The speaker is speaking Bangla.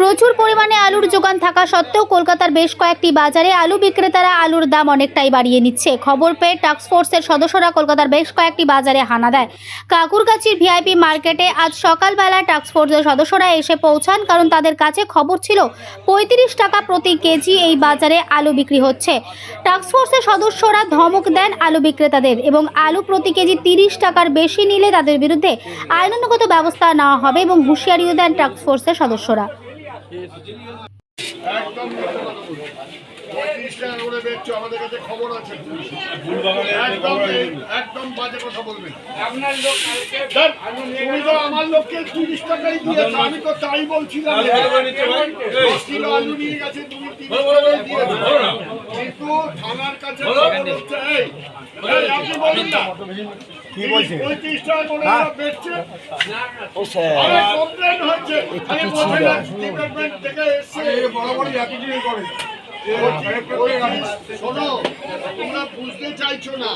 প্রচুর পরিমাণে আলুর যোগান থাকা সত্ত্বেও কলকাতার বেশ কয়েকটি বাজারে আলু বিক্রেতারা আলুর দাম অনেকটাই বাড়িয়ে নিচ্ছে। খবর পেয়ে টাস্কফোর্সের সদস্যরা কলকাতার বেশ কয়েকটি বাজারে হানা দেয়। কাকুরগাছির ভিআইপি মার্কেটে আজ সকালবেলা টাস্কফোর্সের সদস্যরা এসে পৌঁছান, কারণ তাদের কাছে খবর ছিল পঁয়ত্রিশ টাকা প্রতি কেজি এই বাজারে আলু বিক্রি হচ্ছে। টাস্কফোর্সের সদস্যরা ধমক দেন আলু বিক্রেতাদের এবং আলু প্রতি কেজি তিরিশ টাকার বেশি নিলে তাদের বিরুদ্ধে আইনানুগত ব্যবস্থা নেওয়া হবে এবং হুঁশিয়ারিও দেন টাস্কফোর্সের সদস্যরা। একদম মিথ্যে কথা বলছো। পঁয়ত্রিশ টাকা করে বেচছো, আমাদের কাছে খবর আছে। একদম একদম বাজে কথা বলবেন দেখ, তুমি তো আমার লোককে তিরিশ টাকাই দিয়েছ আমি তো তাই বলছিলাম দশ কিলো আলু নিয়ে গেছে তুমি তিরিশ টাকাই দিয়েছ কিন্তু থানার কাছে কি বলছে? হ্যাঁ। শোনো তোমরা বুঝতে চাইছো না।